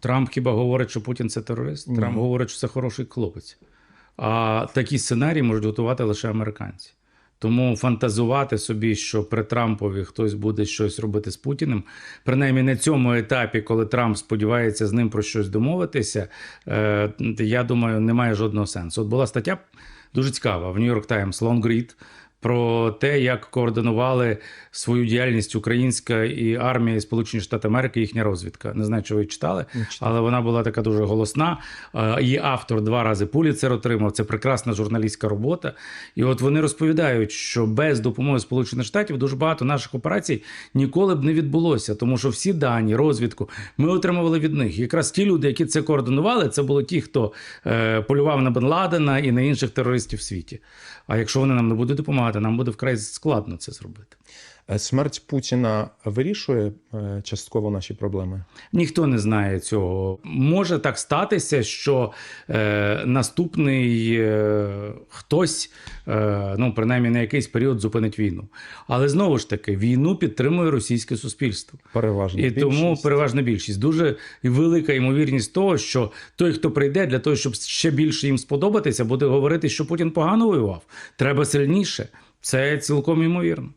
Трамп хіба говорить, що Путін це терорист? Трамп говорить, що це хороший хлопець. А такі сценарії можуть готувати лише американці. Тому фантазувати собі, що при Трампові хтось буде щось робити з Путіним, принаймні на цьому етапі, коли Трамп сподівається з ним про щось домовитися, е, я думаю, немає жодного сенсу. От була стаття дуже цікава в New York Times Long Read про те, як координували свою діяльність українська і армія і Сполучені Штати Америки, їхня розвідка. Не знаю, чи ви читали, але вона була така дуже голосна. Її автор два рази Пуліцер отримав. Це прекрасна журналістська робота. І от вони розповідають, що без допомоги Сполучених Штатів дуже багато наших операцій ніколи б не відбулося, тому що всі дані, розвідку ми отримували від них. Якраз ті люди, які це координували, це були ті, хто е, полював на Бен Ладена і на інших терористів в світі. А якщо вони нам не будуть допомагати, нам буде вкрай складно це зробити. Е, Смерть Путіна вирішує е, частково наші проблеми. Ніхто не знає цього. Може так статися, що е, наступний е, хтось, е, ну принаймні на якийсь період зупинить війну. Але знову ж таки, війну підтримує російське суспільство. Переважно. І тому переважна більшість. Дуже велика ймовірність того, що той, хто прийде для того, щоб ще більше їм сподобатися, буде говорити, що Путін погано воював. Треба сильніше. Це цілком ймовірно.